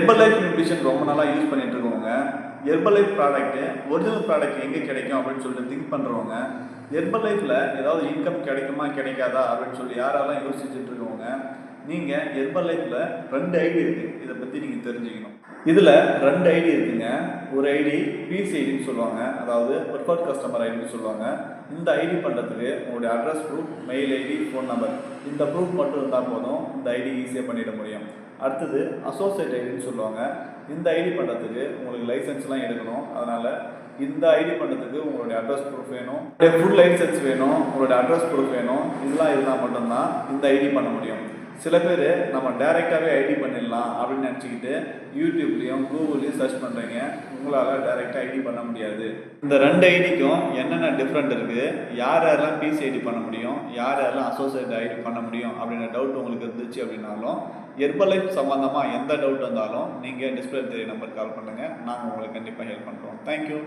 Herbalife nutrition ரொம்ப நாளாக use பண்ணிட்டு இருக்கவங்க. ஹெர்பலைஃப் ப்ராடக்ட்டு ஒரிஜினல் ப்ராடக்ட் எங்கே கிடைக்கும் அப்படின்னு சொல்லிட்டு திங்க் பண்ணுறவங்க ஹெர்பலைஃபில் ஏதாவது இன்கம் கிடைக்குமா கிடைக்காதா அப்படின்னு சொல்லி யாரெல்லாம் யோசிச்சுட்டு இருக்கவங்க நீங்கள் ஹெர்பலைஃபில் ரெண்டு ஐடி இருக்குது இதை பற்றி நீங்கள் தெரிஞ்சுக்கணும் இதில் ரெண்டு ஐடி இருக்குங்க ஒரு ஐடி பிசி ஐடின்னு சொல்லுவாங்க அதாவது ப்ரிஃபர்ட் கஸ்டமர் ஐடின்னு சொல்லுவாங்க இந்த ஐடி பண்ணுறதுக்கு உங்களுடைய address proof mail ID phone number இந்த ப்ரூஃப் மட்டும் இருந்தால் போதும் இந்த ஐடி ஈஸியாக பண்ணிட முடியும் அடுத்தது அசோசியேட் ஐடின்னு சொல்லுவாங்க இந்த ஐடி பண்ணுறதுக்கு உங்களுக்கு லைசன்ஸ்லாம் எடுக்கணும் அதனால் இந்த ஐடி பண்ணுறதுக்கு உங்களுடைய அட்ரஸ் ப்ரூஃப் வேணும் ஃபுல் லைசன்ஸ் வேணும் உங்களுடைய அட்ரஸ் ப்ரூஃப் வேணும் இதெல்லாம் இருந்தால் மட்டும்தான் இந்த ஐடி பண்ண முடியும் சில பேர் நம்ம டைரெக்டாகவே ஐடி பண்ணிடலாம் அப்படின்னு நினச்சிக்கிட்டு யூடியூப்லேயும் கூகுள்லேயும் சர்ச் பண்ணுறீங்க உங்களால் டைரெக்டாக ஐடி பண்ண முடியாது. இந்த ரெண்டு ஐடிக்கும் என்னென்ன டிஃப்ரெண்ட் இருக்குது யார் யாரெல்லாம் பிசி ஐடி பண்ண முடியும்? யார் யாரெல்லாம் அசோசியேட் ஐடி பண்ண முடியும்? அப்படின்ற டவுட் உங்களுக்கு இருந்துச்சு அப்படின்னாலும் ஹெர்பலைஃப் சம்மந்தமாக எந்த டவுட் வந்தாலும் நீங்கள் டிஸ்பிளே தெரிய நம்பர் கால் பண்ணுங்கள் நாங்கள் உங்களுக்கு கண்டிப்பாக ஹெல்ப் பண்ணுறோம் தேங்க்யூ